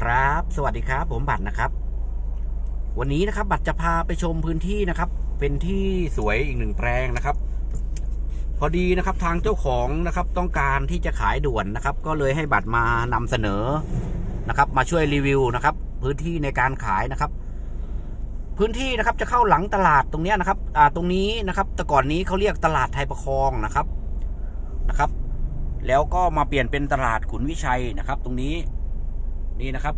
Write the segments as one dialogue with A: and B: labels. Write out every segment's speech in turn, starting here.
A: ครับ สวัสดีครับ ผมบัตรนะครับ วันนี้นะครับ บัตรจะพาไปชมพื้นที่นะครับ เป็นที่สวยอีกหนึ่งแปลงนะครับ พอดีนะครับทางเจ้าของนะครับ ต้องการที่จะขายด่วนนะครับ ก็เลยให้บัตรมานำเสนอนะครับ มาช่วยรีวิวนะครับ พื้นที่ในการขายนะครับ พื้นที่นะครับจะเข้าหลังตลาดตรงเนี้ยนะครับ อ่าตรงนี้นะครับ แต่ก่อนนี้เขาเรียกตลาดไทยประคองนะครับนะครับ แล้วก็มาเปลี่ยนเป็นตลาดขุนวิชัยนะครับ ตรงนี้ นี่นะครับ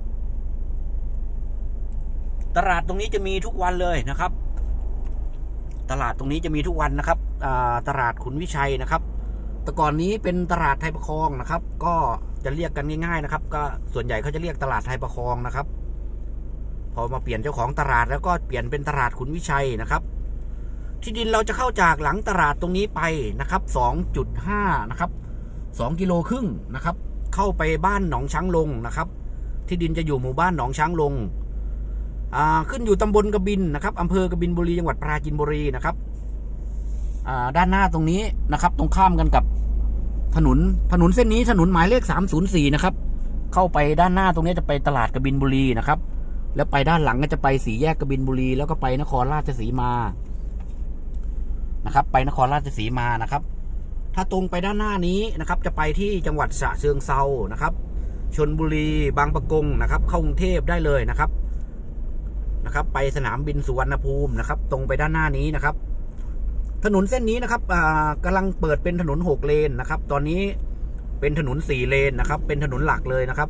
A: ตลาดตรงนี้จะมีทุกวันเลยนะครับ ตลาดตรงนี้จะมีทุกวันนะครับตลาดขุนวิชัยนะครับแต่ก่อนนี้เป็นตลาดไทยประคองนะครับ ก็จะเรียกกันง่ายๆนะครับ ก็ส่วนใหญ่เขาจะเรียกตลาดไทยประคองนะครับ พอมาเปลี่ยนเจ้าของตลาดแล้วก็เปลี่ยนเป็นตลาดขุนวิชัยนะครับ ที่ดินเราจะเข้าจากหลังตลาดตรงนี้ไปนะครับ2.5นะครับ2กิโลครึ่งนะครับ เข้าไปบ้านหนองช้างลงนะครับ ที่ดินจะอยู่หมู่บ้านหนองช้างลงอ่าขึ้นอยู่ตำบลกบินนะครับอำเภอกบินบุรีจังหวัดปราจีนบุรีนะครับอ่าด้านหน้าตรงนี้นะครับ ตรงข้ามกันกับถนนถนนเส้นนี้ถนนหมายเลข 304 นะครับ เข้าไปด้านหน้าตรงนี้จะไปตลาดกบินบุรีนะครับ แล้วไปด้านหลังก็จะไปสีแยกกบินบุรี แล้วก็ไปนครราชสีมานะครับ ไปนครราชสีมานะครับ ถ้าตรงไปด้านหน้านี้นะครับ จะไปที่จังหวัดฉะเชิงเซานะครับ ชนบุรีบางปะกงนะครับ เข้ากรุงเทพได้เลยนะครับนะครับ ไปสนามบินสุวรรณภูมินะครับ ตรงไปด้านหน้านี้นะครับ ถนนเส้นนี้นะครับอ่ากำลังเปิดเป็นถนนหกเลนนะครับ ตอนนี้เป็นถนนสี่เลนนะครับ เป็นถนนหลักเลยนะครับ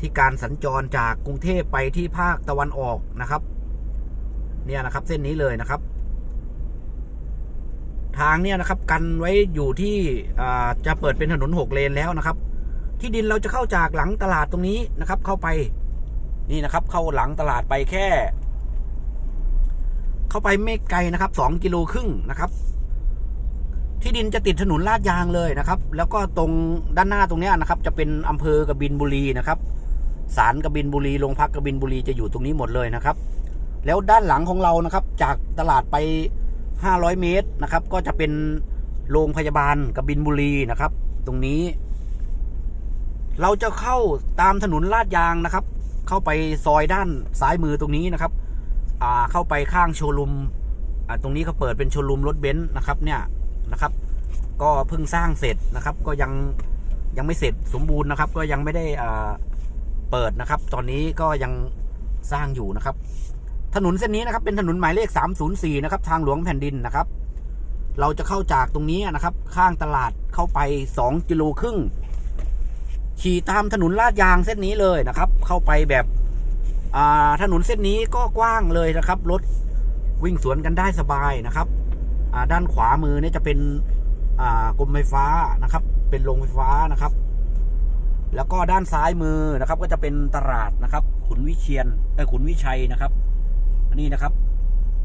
A: ที่การสัญจรจากกรุงเทพไปที่ภาคตะวันออกนะครับ เนี่ยนะครับเส้นนี้เลยนะครับ ทางเนี่ยนะครับ กันไว้อยู่ที่อ่าจะเปิดเป็นถนนหกเลนแล้วนะครับ ที่ดินเราจะเข้าจากหลังตลาดตรงนี้นะครับ เข้าไปนี่นะครับ เข้าหลังตลาดไปแค่ เข้าไปไม่ไกลนะครับสองกิโลครึ่งนะครับ ที่ดินจะติดถนนลาดยางเลยนะครับ แล้วก็ตรงด้านหน้าตรงนี้นะครับ จะเป็นอำเภอกบินบุรีนะครับศาลกบินบุรีโรงพักกบินบุรีจะอยู่ตรงนี้หมดเลยนะครับ แล้วด้านหลังของเรานะครับ จากตลาดไป 500 เมตรนะครับ ก็จะเป็นโรงพยาบาลกบินบุรีนะครับ ตรงนี้ เราจะเข้าตามถนนลาดยางนะครับ เข้าไปซอยด้านซ้ายมือตรงนี้นะครับอ่าเข้าไปข้างโชว์รูมอ่าตรงนี้เขาเปิดเป็นโชว์รูมรถเบนซ์นะครับเนี่ยนะครับ ก็เพิ่งสร้างเสร็จนะครับ ก็ยังยังไม่เสร็จสมบูรณ์นะครับ ก็ยังไม่ได้อ่าเปิดนะครับ ตอนนี้ก็ยังสร้างอยู่นะครับ ถนนเส้นนี้นะครับเป็นถนนหมายเลข 304 นะครับ ทางหลวงแผ่นดินนะครับ เราจะเข้าจากตรงนี้นะครับ ข้างตลาดเข้าไป 2 กิโลครึ่ง ขี่ตามถนนลาดยางเส้นนี้เลยนะครับ เข้าไปแบบอ่าถนนเส้นนี้ก็กว้างเลยนะครับ รถวิ่งสวนกันได้สบายนะครับอ่าด้านขวามือเนี่ยจะเป็นอ่ากรมไฟฟ้านะครับ เป็นโรงไฟฟ้านะครับ แล้วก็ด้านซ้ายมือนะครับ ก็จะเป็นตลาดนะครับ ขุนวิเชียนเออขุนวิชัยนะครับนี่นะครับ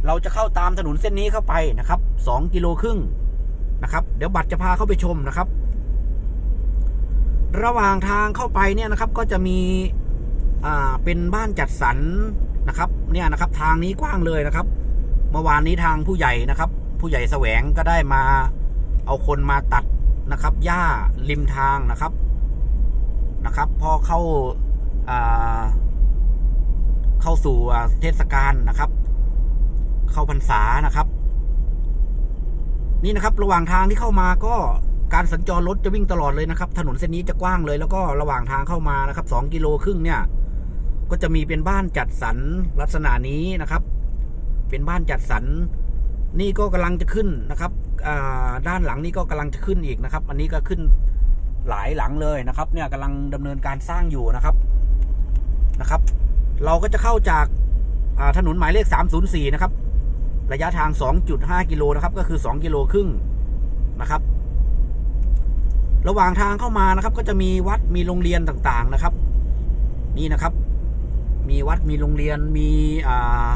A: เราจะเข้าตามถนนเส้นนี้เข้าไปนะครับสองกิโลครึ่งนะครับ เดี๋ยวบัตรจะพาเข้าไปชมนะครับ ระหว่างทางเข้าไปเนี่ยนะครับก็จะมีอ่าเป็นบ้านจัดสรรนะครับเนี่ยนะครับทางนี้กว้างเลยนะครับ เมื่อวานนี้ทางผู้ใหญ่นะครับ ผู้ใหญ่แสวงก็ได้มาเอาคนมาตัดนะครับหญ้าริมทางนะครับนะครับ พอเข้าาเข้าสู่เทศกาลนะครับ เข้าพรรษานะครับ นี่นะครับ ระหว่างทางที่เข้ามาก็ การสัญจรรถจะวิ่งตลอดเลยนะครับ ถนนเส้นนี้จะกว้างเลย แล้วก็ระหว่างทางเข้ามานะครับสองกิโลครึ่งเนี่ย ก็จะมีเป็นบ้านจัดสรรลักษณะนี้นะครับ เป็นบ้านจัดสรรนี่ก็กำลังจะขึ้นนะครับอ่าด้านหลังนี่ก็กำลังจะขึ้นอีกนะครับ อันนี้ก็ขึ้นหลายหลังเลยนะครับ เนี่ยกำลังดำเนินการสร้างอยู่นะครับนะครับ เราก็จะเข้าจากาถนนหมายเลข 304 นะครับ ระยะทาง 2.5 กิโลนะครับ ก็คือ 2 กิโลครึ่งนะครับ ระหว่างทางเข้ามานะครับ ก็จะมีวัดมีโรงเรียนต่างๆนะครับ นี่นะครับ มีวัดมีโรงเรียนมีอ่า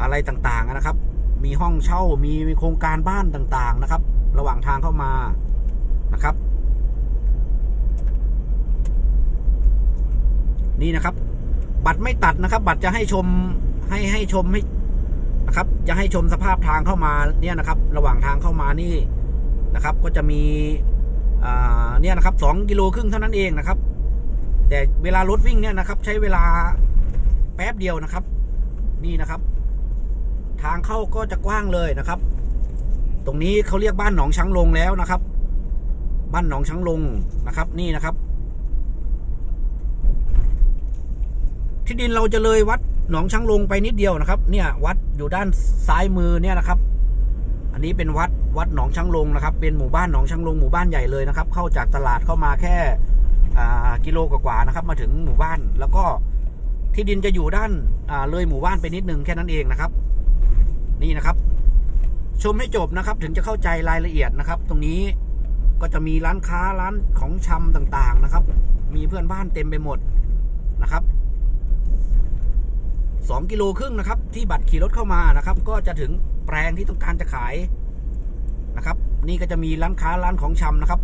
A: อะไรต่างๆนะครับ มีห้องเช่ามีมีโครงการบ้านต่างๆนะครับ ระหว่างทางเข้ามานะครับ นี่นะครับ บัตรไม่ตัดนะครับ บัตรจะให้ชมให้ให้ชมให้นะครับ จะให้ชมสภาพทางเข้ามาเนี่ยนะครับ ระหว่างทางเข้ามานี่นะครับ ก็จะมี เนี่ยนะครับสองกิโลครึ่งเท่านั้นเองนะครับแต่แต่เวลารถวิ่งเนี่ยนะครับ ใช้เวลาแป๊บเดียวนะครับ นี่นะครับ ทางเข้าก็จะกว้างเลยนะครับ ตรงนี้เขาเรียกบ้านหนองช้างลงแล้วนะครับ บ้านหนองช้างลงนะครับ นี่นะครับ ที่ดินเราจะเลยวัดหนองช้างลงไปนิดเดียวนะครับ เนี่ยวัดอยู่ด้านซ้ายมือเนี่ยนะครับ อันนี้เป็นวัด วัดหนองช้างลงนะครับ เป็นหมู่บ้านหนองช้างลงหมู่บ้านใหญ่เลยนะครับ เข้าจากตลาดเข้ามาแค่กิโลกว่าๆนะครับ มาถึงหมู่บ้านแล้วก็ที่ดินจะอยู่ด้านเลยหมู่บ้านไปนิดนึงแค่นั้นเองนะครับ นี่นะครับ ชมให้จบนะครับ ถึงจะเข้าใจรายละเอียดนะครับ ตรงนี้ก็จะมีร้านค้าร้านของชำต่างๆนะครับ มีเพื่อนบ้านเต็มไปหมดนะครับสองกิโลครึ่งนะครับ ที่บัตรขี่รถเข้ามานะครับ ก็จะถึงแปลงที่ต้องการจะขาย นะครับ นี่ก็จะมีร้านค้าร้านของชำนะครับ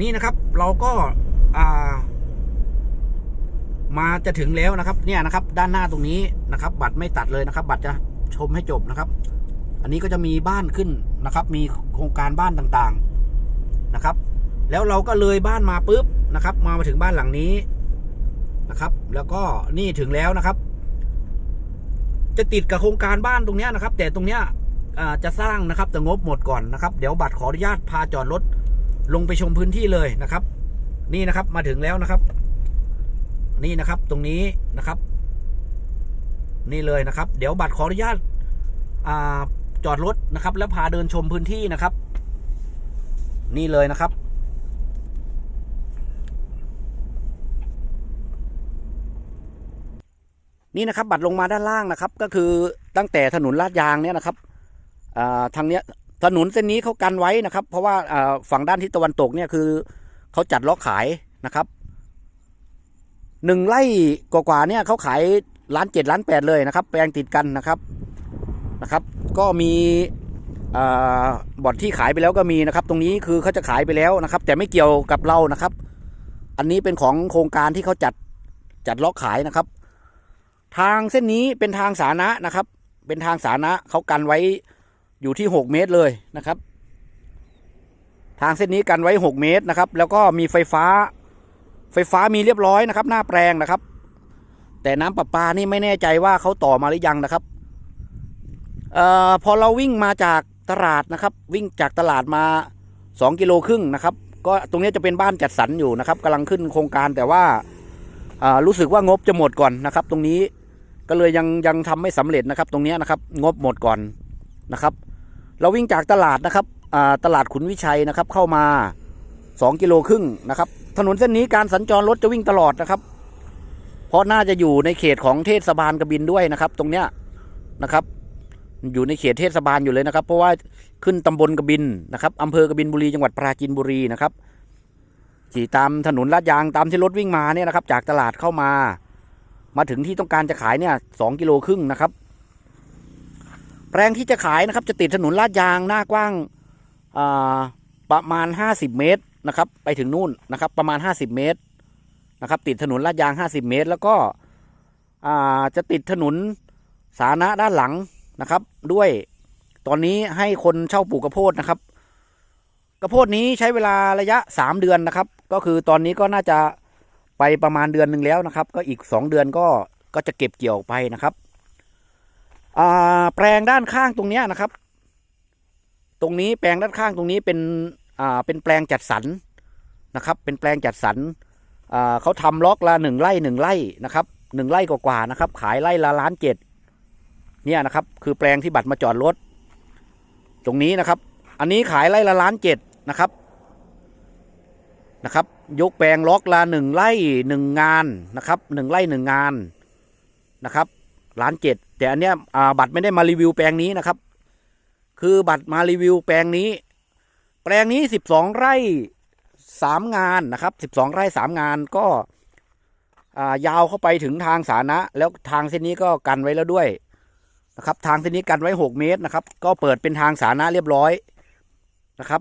A: นี่นะครับเราก็อ่ามาจะถึงแล้วนะครับ เนี่ยนะครับ ด้านหน้าตรงนี้นะครับ บัตรไม่ตัดเลยนะครับ บัตรจะชมให้จบนะครับ อันนี้ก็จะมีบ้านขึ้นนะครับ มีโครงการบ้านต่างๆนะครับ แล้วเราก็เลยบ้านมาปุ๊บนะครับ มามาถึงบ้านหลังนี้นะครับ แล้วก็นี่ถึงแล้วนะครับ จะติดกับโครงการบ้านตรงนี้นะครับ แต่ตรงเนี้ย จะสร้างนะครับแต่งบหมดก่อนนะครับเดี๋ยวบัตรขออนุญาตพาจอดรถลงไปชมพื้นที่เลยนะครับ นี่นะครับมาถึงแล้วนะครับ นี่นะครับตรงนี้นะครับ นี่เลยนะครับ เดี๋ยวบัตรขออนุญาตจอดรถนะครับ แล้วพาเดินชมพื้นที่นะครับ นี่เลยนะครับนี่นะครับบัตรลงมาด้านล่างนะครับ ก็คือตั้งแต่ถนนลาดยางเนี่ยนะครับ ทางเนี้ยถนนเส้นนี้เขากันไว้นะครับ เพราะว่าฝั่งด้านทิศตะวันตกเนี่ยคือเขาจัดล็อกขายนะครับหนึ่งไร่กว่าๆเนี่ยเขาขายล้านเจ็ดล้านแปดเลยนะครับ แปลงติดกันนะครับนะครับ ก็มีอ่าบอดที่ขายไปแล้วก็มีนะครับ ตรงนี้คือเขาจะขายไปแล้วนะครับ แต่ไม่เกี่ยวกับเรานะครับ อันนี้เป็นของโครงการที่เขาจัดจัดล็อกขายนะครับ ทางเส้นนี้เป็นทางสาธารณะนะครับ เป็นทางสาธารณะเขากันไว้ อยู่ที่หกเมตรเลยนะครับ ทางเส้นนี้กันไว้หกเมตรนะครับ แล้วก็มีไฟฟ้า ไฟฟ้ามีเรียบร้อยนะครับ หน้าแปลงนะครับ แต่น้ำประปานี่ไม่แน่ใจว่าเขาต่อมาหรือยังนะครับเอ่อพอเราวิ่งมาจากตลาดนะครับ วิ่งจากตลาดมาสองกิโลครึ่งนะครับ ก็ตรงนี้จะเป็นบ้านจัดสรรอยู่นะครับกำลังขึ้นโครงการแต่ว่าอ่ารู้สึกว่างบจะหมดก่อนนะครับ ตรงนี้ก็เลยยังยังทำไม่สำเร็จนะครับ ตรงนี้นะครับ งบหมดก่อนนะครับ เราวิ่งจากตลาดนะครับตลาดขุนวิชัยนะครับ เข้ามาสองกิโลครึ่งนะครับ ถนนเส้นนี้การสัญจรรถจะวิ่งตลอดนะครับ เพราะน่าจะอยู่ในเขตของเทศบาลกบินด้วยนะครับ ตรงเนี้ยนะครับ อยู่ในเขตเทศบาลอยู่เลยนะครับ เพราะว่าขึ้นตำบลกบินนะครับอำเภอกบินบุรีจังหวัดปราจีนบุรีนะครับขี่ตามถนนลาดยางตามที่รถวิ่งมาเนี่ยนะครับ จากตลาดเข้ามา มาถึงที่ต้องการจะขายเนี่ยสองกิโลครึ่งนะครับ แปลงที่จะขายนะครับ จะติดถนนลาดยางหน้ากว้างาประมาณห้าสิบเมตรนะครับ ไปถึงนู่นนะครับ ประมาณห้าสิบเมตรนะครับ ติดถนนลาดยางห้าสิบเมตร แล้วก็จะติดถนนสาธารณะด้านหลังนะครับ ด้วยตอนนี้ให้คนเช่าปลูกกระโพดนะครับกระโพดนี้ใช้เวลาระยะสามเดือนนะครับ ก็คือตอนนี้ก็น่าจะไปประมาณเดือนหนึ่งแล้วนะครับ ก็อีกสองเดือนก็ก็จะเก็บเกี่ยวไปนะครับ แปลงด้านข้างตรงนี้นะครับ ตรงนี้แปลงด้านข้างตรงนี้เป็นเป็นแปลงจัดสรรนะครับ เป็นแปลงจัดสรรเขาทำล็อกละหนึ่งไร่หนึ่งไร่นะครับหนึ่งไร่กว่าๆนะครับ ขายไร่ละล้านเจ็ดเนี่ยนะครับ คือแปลงที่บัตรมาจอดรถ ตรงนี้นะครับ อันนี้ขายไร่ละล้านเจ็ดนะครับนะครับ ยกแปลงล็อกละหนึ่งไร่หนึ่งงานนะครับหนึ่งไร่หนึ่งงานนะครับ ล้านเจ็ดแต่อันเนี้ยบัตรไม่ได้มารีวิวแปลงนี้นะครับ คือบัตรมารีวิวแปลงนี้ แปลงนี้สิบสองไร่สามงานนะครับสิบสองไร่สามงานก็ายาวเข้าไปถึงทางสาธารณะ แล้วทางเส้นนี้ก็กันไว้แล้วด้วยนะครับ ทางเส้นนี้กันไว้หกเมตรนะครับ ก็เปิดเป็นทางสาธารณะเรียบร้อยนะครับ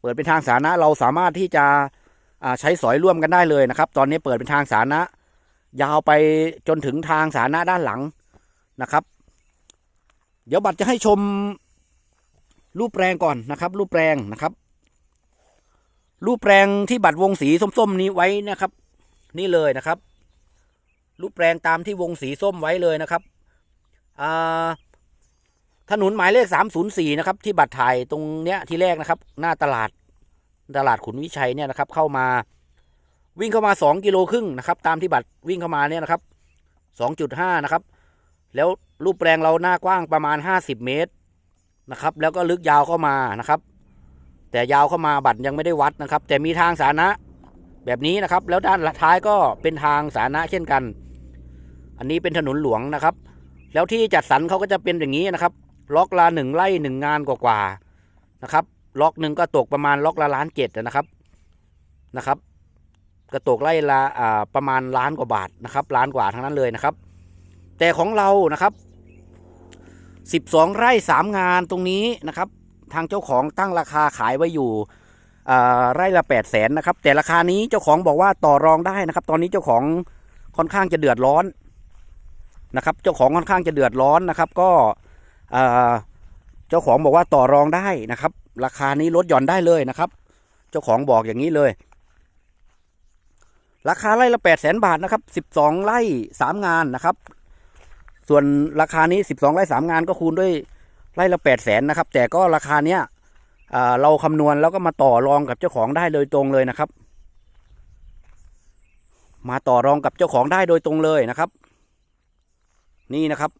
A: เปิดเป็นทางสาธารณะเราสามารถที่จะใช้สอยร่วมกันได้เลยนะครับ ตอนนี้เปิดเป็นทางสาธารณะยาวไปจนถึงทางสาธารณะด้านหลัง นะครับ เดี๋ยวบัตรจะให้ชมรูปแปลงก่อนนะครับ รูปแปลงนะครับ รูปแปลงที่บัตรวงสีส้มๆนี้ไว้นะครับ นี่เลยนะครับ รูปแปลงตามที่วงสีส้มไว้เลยนะครับถนนหมายเลขสามศูนย์สี่นะครับ ที่บัตรถ่ายตรงเนี้ยที่แรกนะครับ หน้าตลาดตลาดขุนวิชัยเนี่ยนะครับ เข้ามาวิ่งเข้ามาสองกิโลครึ่งนะครับ ตามที่บัตรวิ่งเข้ามาเนี่ยนะครับสองจุดห้านะครับ แล้วรูปแปลงเราหน้ากว้างประมาณห้าสิบเมตรนะครับ แล้วก็ลึกยาวเข้ามานะครับ แต่ยาวเข้ามาบัตรยังไม่ได้วัดนะครับ แต่มีทางสาธารณะแบบนี้นะครับ แล้วด้านท้ายก็เป็นทางสาธารณะเช่นกัน อันนี้เป็นถนนหลวงนะครับ แล้วที่จัดสรรเขาก็จะเป็นอย่างนี้นะครับ ล็อกละหนึ่งไร่หนึ่งงานกว่าๆนะครับ ล็อกหนึ่งก็ตกประมาณล็อกละล้านเจ็ดนะครับนะครับก็ตกไร่ละประมาณล้านกว่าบาทนะครับล้านกว่าทั้งนั้นเลยนะครับ แต่ของเรานะครับสิบสองไร่สามงานตรงนี้นะครับ ทางเจ้าของตั้งราคาขายไว้อยู่ไร่ละแปดแสนนะครับ แต่ราคานี้เจ้าของบอกว่าต่อรองได้นะครับ ตอนนี้เจ้าของค่อนข้างจะเดือดร้อนนะครับ เจ้าของค่อนข้างจะเดือดร้อนนะครับ ก็เจ้าของบอกว่าต่อรองได้นะครับ ราคานี้ลดหย่อนได้เลยนะครับ เจ้าของบอกอย่างนี้เลย ราคาไร่ละแปดแสนบาทนะครับสิบสองไร่สามงานนะครับ ส่วนราคานี้สิบสองไร่สามงานก็คูณด้วยไร่ละแปดแสนนะครับ แต่ก็ราคาเนี้ยเราคำนวณแล้วก็มาต่อรองกับเจ้าของได้โดยตรงเลยนะครับ มาต่อรองกับเจ้าของได้โดยตรงเลยนะครับ นี่นะครับ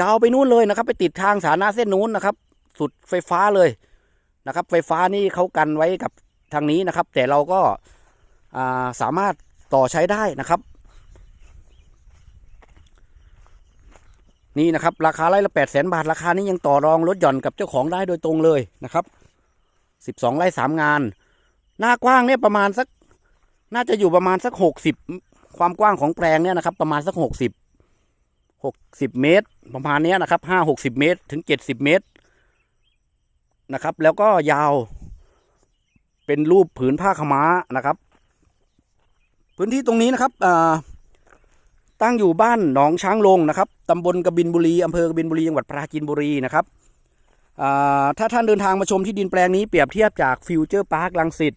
A: ยาวไปนู้นเลยนะครับ ไปติดทางสาธารณะเส้นนู้นนะครับ สุดไฟฟ้าเลยนะครับ ไฟฟ้านี่เขากันไว้กับทางนี้นะครับ แต่เราก็าสามารถต่อใช้ได้นะครับ นี่นะครับ ราคาไร่ละแปดแสนบาท ราคานี้ยังต่อรองลดหย่อนกับเจ้าของได้โดยตรงเลยนะครับสิบสองไร่สามงาน หน้ากว้างเนี่ยประมาณสัก น่าจะอยู่ประมาณสักหกสิบความกว้างของแปลงเนี่ยนะครับ ประมาณสักหกสิบหกสิบเมตร ประมาณนี้นะครับห้าหกสิบเมตรถึงเจ็ดสิบเมตรนะครับ แล้วก็ยาว เป็นรูปผืนผ้าขม้านะครับ พื้นที่ตรงนี้นะครับอ่า ตั้งอยู่บ้านหนองช้างลงนะครับตำบลกบินบุรีอำเภอกบินบุรีจังหวัดปราจีนบุรีนะครับถ้าท่านเดินทางมาชมที่ดินแปลงนี้เปรียบเทียบจากฟิวเจอร์พาร์คลังสิต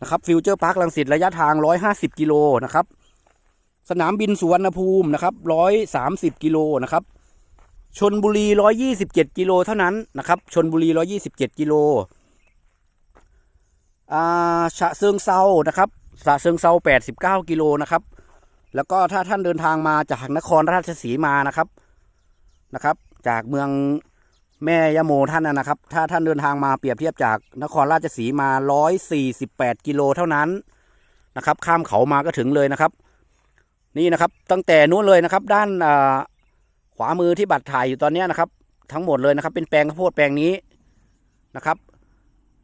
A: นะครับฟิวเจอร์พาร์คลังสิตระยะทาง 150 กิโลนะครับสนามบินสุวรรณภูมินะครับ130 กิโลนะครับชนบุรี 127 กิโลเท่านั้นนะครับชนบุรี 127 กิโลฉะเชิงเซานะครับฉะเชิงเซา89 กิโลนะครับ แล้วก็ถ้าท่านเดินทางมาจากนครราชสีมานะครับนะครับ จากเมืองแม่ยะโมท่านนะครับ ถ้าท่านเดินทางมาเปรียบเทียบจากนครราชสีมา 148 กิโลเท่านั้นนะครับ ข้ามเขามาก็ถึงเลยนะครับ นี่นะครับ ตั้งแต่นู้นเลยนะครับ ด้านขวามือที่บัตรถ่ายอยู่ตอนนี้นะครับ ทั้งหมดเลยนะครับ เป็นแปลงข้าวโพดแปลงนี้นะครับ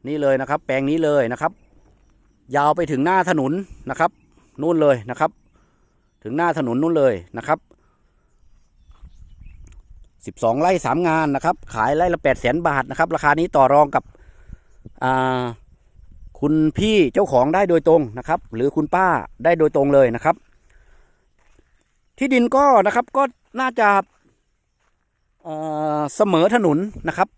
A: นี่เลยนะครับ แปลงนี้เลยนะครับ ยาวไปถึงหน้าถนนนะครับนู่นเลยนะครับ ถึงหน้าถนนนู่นเลยนะครับสิบสองไร่สามงานนะครับ ขายไร่ละแปดแสนบาทนะครับ ราคานี้ต่อรองกับคุณพี่เจ้าของได้โดยตรงนะครับ หรือคุณป้าได้โดยตรงเลยนะครับ ที่ดินก็นะครับก็น่าจะเอ่อเสมอถนนนะครับ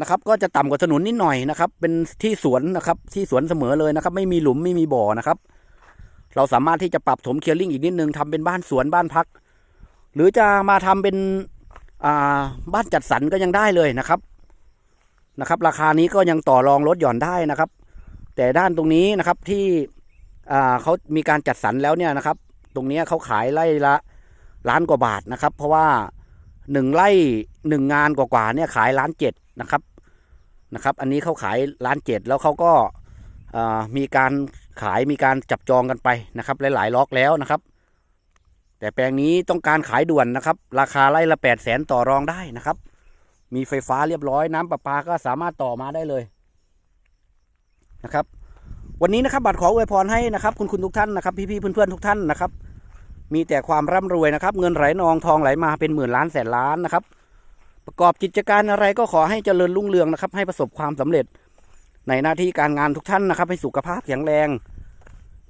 A: นะครับ ก็จะต่ำกว่าถนนนิดหน่อยนะครับ เป็นที่สวนนะครับ ที่สวนเสมอเลยนะครับ ไม่มีหลุมไม่มีบ่อนะครับ เราสามารถที่จะปรับถมเคลียร์ลิงอีกนิดนึงทำเป็นบ้านสวนบ้านพัก หรือจะมาทำเป็นบ้านจัดสรรก็ยังได้เลยนะครับนะครับ ราคานี้ก็ยังต่อรองลดหย่อนได้นะครับ แต่ด้านตรงนี้นะครับที่เขามีการจัดสรรแล้วเนี่ยนะครับ ตรงนี้เขาขายไร่ละล้านกว่าบาทนะครับ เพราะว่าหนึ่งไร่หนึ่งงานกว่าๆเนี่ยขายล้านเจ็ดนะครับนะครับ อันนี้เขาขายล้านเจ็ดแล้วเขาก็ามีการ ขายมีการจับจองกันไปนะครับ หลายๆล็อกแล้วนะครับ แต่แปลงนี้ต้องการขายด่วนนะครับ ราคาไร่ละแปดแสนต่อรองได้นะครับ มีไฟฟ้าเรียบร้อยน้ำประปาก็สามารถต่อมาได้เลยนะครับ วันนี้นะครับบัตรขออวยพรให้นะครับ คุณคุณทุกท่านนะครับ พี่ๆเพื่อนๆทุกท่านนะครับ มีแต่ความร่ำรวยนะครับ เงินไหลนองทองไหลมาเป็นหมื่นล้านแสนล้านนะครับ ประกอบกิจการอะไรก็ขอให้เจริญรุ่งเรืองนะครับ ให้ประสบความสำเร็จ ในหน้าที่การงานทุกท่านนะครับ ให้สุขภาพแข็งแรง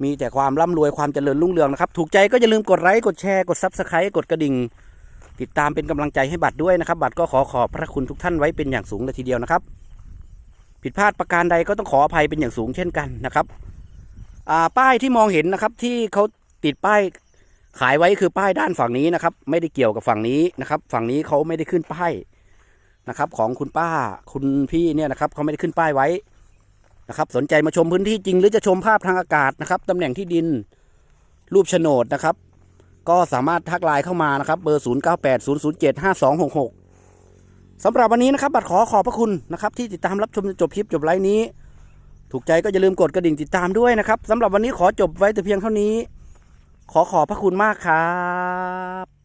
A: มีแต่ความร่ำรวยความเจริญรุ่งเรืองนะครับ ถูกใจก็อย่าลืมกดไลค์กดแชร์กดซับสไครต์กดกระดิ่ง ติดตามเป็นกำลังใจให้บัตรด้วยนะครับ บัตรก็ขอขอบพระคุณทุกท่านไว้เป็นอย่างสูงเลยทีเดียวนะครับ ผิดพลาดประการใดก็ต้องขออภัยเป็นอย่างสูงเช่นกันนะครับป้ายที่มองเห็นนะครับที่เขาติดป้ายขายไว้คือป้ายด้านฝั่งนี้นะครับ ไม่ได้เกี่ยวกับฝั่งนี้นะครับ ฝั่งนี้เขาไม่ได้ขึ้นป้ายนะครับ ของคุณป้าคุณพี่เนี่ยนะครับเขาไม่ได้ขึ้นป้ายไว้ นะครับ สนใจมาชมพื้นที่จริงหรือจะชมภาพทางอากาศนะครับตำแหน่งที่ดินรูปโฉนดนะครับ ก็สามารถทักไลน์เข้ามานะครับเบอร์ 0 9 8 0 0 7 5 2 6 6สำหรับวันนี้นะครับ บัตรขอขอบพระคุณนะครับ ที่ติดตามรับชมจนจบคลิปจบไลฟ์นี้ ถูกใจก็อย่าลืมกดกระดิ่งติดตามด้วยนะครับสำหรับวันนี้ขอจบไว้แต่เพียงเท่านี้ ขอขอบพระคุณมากครับ